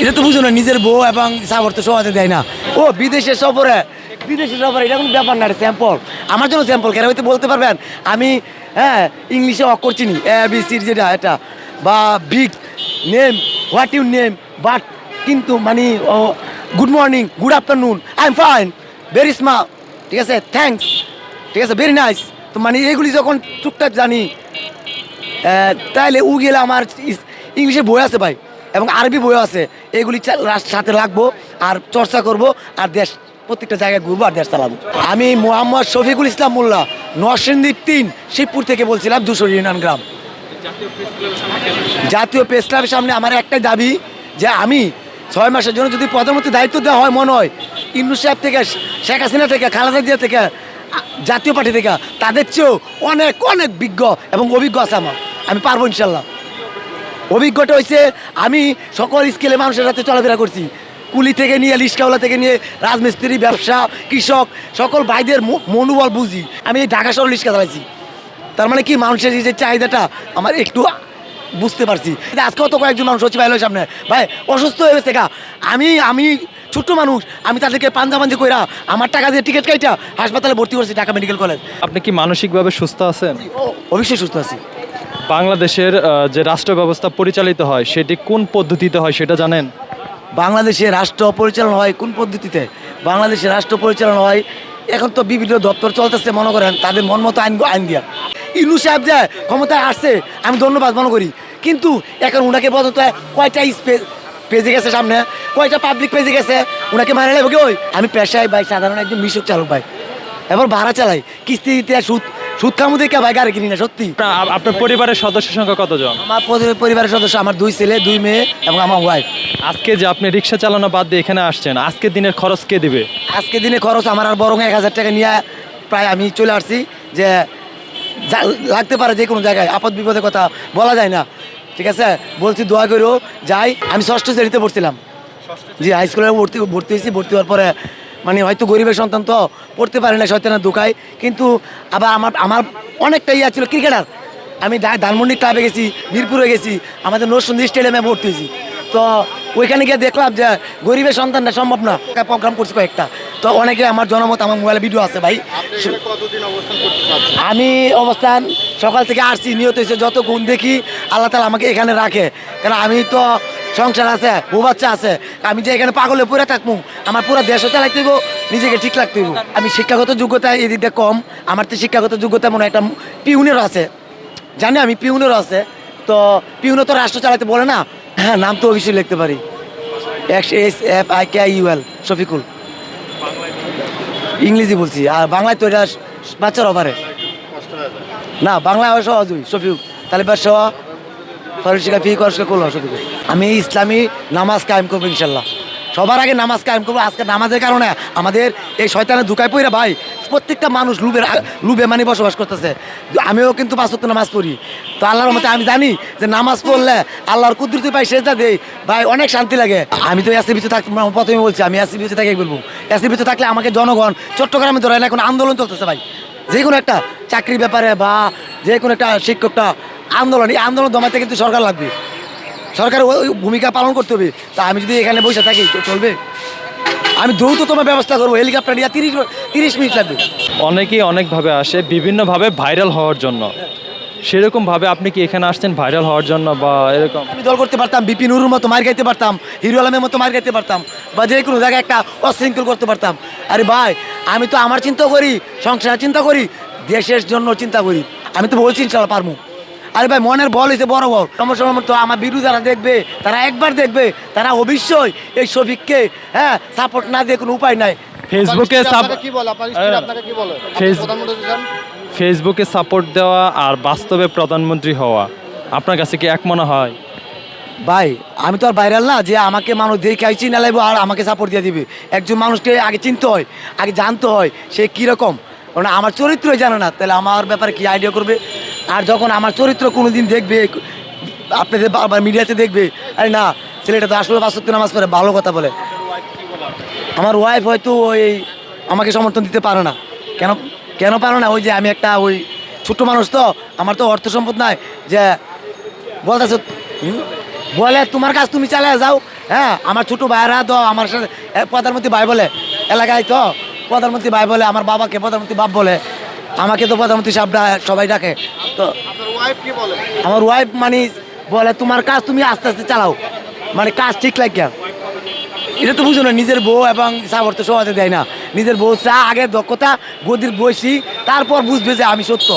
এটা তো বুঝো না, নিজের বউ এবং সাপোর্ট তো সবাই দেয় না। ও বিদেশের সফরে বিদেশের সফরে, এটা কোনো ব্যাপার না স্যাম্পল আমার জন্য স্যাম্পল কেন হয়তো বলতে পারবেন? আমি হ্যাঁ ইংলিশে অক্ষর চিনি এ বি সির যেটা, এটা। বা big name what you name but কিন্তু মানে good morning good afternoon I am fine very smart ঠিক আছে থ্যাঙ্কস ঠিক আছে ভেরি নাইস তো মানে এগুলি যখন টুকটাক জানি তাইলে উ গেলে আমার ইংলিশে বই আছে ভাই। এবং আরবি বই আছে। এগুলি সাথে রাখব আর চর্চা করব আর দেশ প্রত্যেকটা জায়গায় ঘুরবো আর দেশ চালাবো। আমি মোহাম্মদ শফিকুল ইসলাম মোল্লা নরসিংদীপ তিন, শিবপুর থেকে বলছিলাম দুশো ইউনিয়ন গ্রাম। জাতীয় প্রেস ক্লাবের সামনে আমার একটাই দাবি যে আমি ছয় মাসের জন্য যদি প্রধানমন্ত্রী দায়িত্ব দেওয়া হয়, মনে হয় ইন্নু সাহেব থেকে, শেখ হাসিনা থেকে, খালেদা জিয়া থেকে, জাতীয় পার্টি থেকে, তাদের চেয়েও অনেক অনেক বিজ্ঞ এবং অভিজ্ঞ আছে আমার। আমি পারব ইনশাল্লাহ। অভিজ্ঞতা হয়েছে আমি সকল স্কেলে মানুষের সাথে চলাফেরা করছি। কুলি থেকে নিয়ে লিস্কাওয়ালা থেকে নিয়ে রাজমিস্ত্রি ব্যবসা কৃষক সকল ভাইদের মনোবল বুঝি। আমি এই ঢাকা শহর লিস্কা চালাইছি। তার মানে কি মানুষের যে চাহিদাটা আমার একটু বুঝতে পারছি। কিন্তু আজকেও তো কয়েকজন মানুষ হচ্ছে ভাই সামনে। ভাই অসুস্থ হয়ে গেছে আমি আমি ছোট্ট মানুষ আমি তাদেরকে পাঞ্জাবাঞ্জি কইরা আমার টাকা দিয়ে টিকিট কাইটা হাসপাতালে ভর্তি করছি ঢাকা মেডিকেল কলেজ। আপনি কি মানসিকভাবে সুস্থ আছেন? অবশ্যই সুস্থ আছি। বাংলাদেশের যে রাষ্ট্র ব্যবস্থা পরিচালিত হয়, সেটি কোন পদ্ধতিতে হয় সেটা জানেন? বাংলাদেশে রাষ্ট্র পরিচালনা হয় কোন পদ্ধতিতে? বাংলাদেশে রাষ্ট্র পরিচালনা হয়, এখন তো বিভিন্ন দপ্তর চলতেছে, মনে করেন, তাদের মন মতো আইন আইন দিয়া। ইনু সাহেব যে ক্ষমতায় আসছে, আমি ধন্যবাদ মনে করি। কিন্তু এখন ওনাকে বলতে কয়টা স্পেস পেজে গেছে সামনে? কয়টা পাবলিক পেজে গেছে? ওনাকে মারা কি ওই? আমি পেশায় ভাই, সাধারণ একজন মিশুক চালক ভাই। এবার ভাড়া চালাই, কিস্তি দিতে সুদ সুদ খামু দেখে ভাই গাড়ি কিনি না সত্যি। আপনার- পরিবারের সদস্য সংখ্যা কতজন? আমার পরিবারের সদস্য আমার দুই ছেলে দুই মেয়ে এবং আমার ওয়াইফ আজকে যে আপনি রিক্সা চালানো বাদ দিয়ে এখানে আসছেন আজকের দিনের খরচ কে দিবে? আজকে দিনে খরচ আমার আর বরং এক হাজার টাকা নিয়ে প্রায় আমি চলে আসছি যে লাগতে পারে যে কোনো জায়গায় আপদ বিপদের কথা বলা যায় না। ঠিক আছে? বলছি দোয়া করেও যাই। আমি ষষ্ঠ শ্রেণীতে পড়ছিলাম। জি হাই স্কুলে ভর্তি ভর্তি হয়েছি ভর্তি হওয়ার পরে মানে হয়তো গরিবের সন্তান তো পড়তে পারে না শয়তানের দোকায় কিন্তু আবার আমার আমার অনেকটা ইয়ে ছিল ক্রিকেটার। আমি ধানমন্ডি ক্লাবে গেছি মিরপুরে গেছি আমাদের নরসুন্দি স্টেডিয়ামে ভর্তি হয়েছি। তো ওইখানে গিয়ে দেখলাম যে গরিবের সন্তানটা সম্ভব না। প্রোগ্রাম করছি কয়েকটা। তো অনেকে আমার জনমত আমার মোবাইলে ভিডিও আছে ভাই। আমি অবস্থান সকাল থেকে আসছি নিয়ত হয়েছে। যত গুণ দেখি আল্লাহ তালা আমাকে এখানে রাখে। কারণ আমি তো সংসার আছে, বউ বাচ্চা আছে, আমি যে এখানে পাগলে পড়ে থাকব, আমার পুরো দেশও চালাইতে হইব, নিজেকে ঠিক হইব। আমি শিক্ষাগত যোগ্যতা এই দিকটা কম, আমার তো শিক্ষাগত যোগ্যতা মনে একটা পিউনেরও আছে। জানি আমি পিউনেরও আছে, তো পিউনে তো রাষ্ট্র চালাতে বলে না। হ্যাঁ নাম তো অবশ্যই লিখতে পারি। X S F I K U L Shafikul. ইংরেজি বলছি, আর বাংলায় তো এটা বাচ্চার অভারে না, বাংলায় হয় সহজই শফিক তালিবার সহ ফরিশিকা ফি করসকে করল শফিকুল আমি ইসলামী নামাজ কায়েম করব, ইনশাল্লাহ। সবার আগে নামাজ কায়েম করব, আজকে নামাজের কারণে আমাদের এই শয়তানের দুকায় পড়ে ভাই, প্রত্যেকটা মানুষ লুবের লুবে মানে বসবাস করতেছে। আমিও কিন্তু ওয়াক্ত নামাজ পড়ি। তো আল্লাহর মতে আমি জানি যে নামাজ পড়লে আল্লাহর কুদরতি পাই সেজদা দেই। ভাই, অনেক শান্তি লাগে। আমি তো এসি ভিতরে থাকতে প্রথমে বলছি, আমি এসি ভিতরে থাকি বলব। এসি ভিতরে থাকলে আমাকে জনগণ, চট্টগ্রামে ধরে না এখন আন্দোলন চলতেছে ভাই। যে কোনো একটা চাকরির ব্যাপারে বা যে কোনো একটা শিক্ষকটা আন্দোলন এই আন্দোলন দমাতে কিন্তু সরকার লাগবে। সরকার ওই ভূমিকা পালন করতে হবে। তা আমি যদি এখানে বসে থাকি তো চলবে? আমি দ্রুত তোমার ব্যবস্থা করব হেলিকপ্টার নিয়ে তিরিশ তিরিশ মিনিট লাগবে। অনেকেই অনেকভাবে আসে বিভিন্নভাবে ভাইরাল হওয়ার জন্য। সেরকমভাবে আপনি কি এখানে আসছেন ভাইরাল হওয়ার জন্য বা এরকম? আমি দল করতে পারতাম বিপি নুরুর মতো মার খাইতে পারতাম হিরো আলমের মতো মার খাইতে পারতাম বা যে কোনো জায়গায় একটা অশৃঙ্খল করতে পারতাম। আরে ভাই আমি তো আমার চিন্তা করি সংসার চিন্তা করি দেশের জন্য চিন্তা করি। আমি তো বলছি ইনশাল্লাহ পারব। আরে ভাই মনের বল হয়েছে বড় বল। সমস্যা তো আমার বিরু যারা দেখবে তারা একবার দেখবে তারা অবশ্যই এই শফিককে হ্যাঁ সাপোর্ট না দিয়ে কোনো উপায় নাই। ফেসবুকে কি বলে আপনার। আপনাকে কি বলে ফেস- প্রধানমন্ত্রী চান ফেসবুকে সাপোর্ট দেওয়া আর বাস্তবে প্রধানমন্ত্রী হওয়া আপনার কাছে কি এক মনে হয়? ভাই আমি তো আর ভাইরাল না যে আমাকে মানুষ দেখে আইছি না লাগবো আর আমাকে সাপোর্ট দিয়ে দিবে। একজন মানুষকে আগে চিনতে হয় আগে জানতে হয় সে কীরকম। কারণ আমার চরিত্রই জানে না তাহলে আমার ব্যাপারে কি আইডিয়া করবে? আর যখন আমার চরিত্র কোনো দিন দেখবে, আপনাদের বারবার মিডিয়াতে দেখবে, আরে না, ছেলেটা তো আসলে বাস্তব নামাজ পড়ে ভালো কথা বলে। আমার ওয়াইফ হয়তো ওই আমাকে সমর্থন দিতে পারে না। কেন কেন পারে না? ওই যে আমি একটা ওই ছোট্ট মানুষ তো, আমার তো অর্থ সম্পদ নাই। যে বলতেছে? বলে, তোমার কাজ তুমি চালিয়ে যাও। হ্যাঁ আমার ছোট ভাইরা তো আমার সাথে প্রধানমন্ত্রী ভাই বলে, এলাকায় তো প্রধানমন্ত্রী ভাই বলে, আমার বাবাকে প্রধানমন্ত্রী বাপ বলে, আমাকে তো প্রধানমন্ত্রী সাহেব সবাই ডাকে। তো। ওয়াইফ আমার ওয়াইফ মানে বলে তোমার কাজ তুমি আস্তে আস্তে চালাও। মানে কাজ ঠিক লাগে এটা তো বুঝো না নিজের বউ এবং সাবর তো সহজে দেয় না। নিজের বউ চা আগে দক্ষতা গদির বসি তারপর বুঝবে যে আমি সত্য।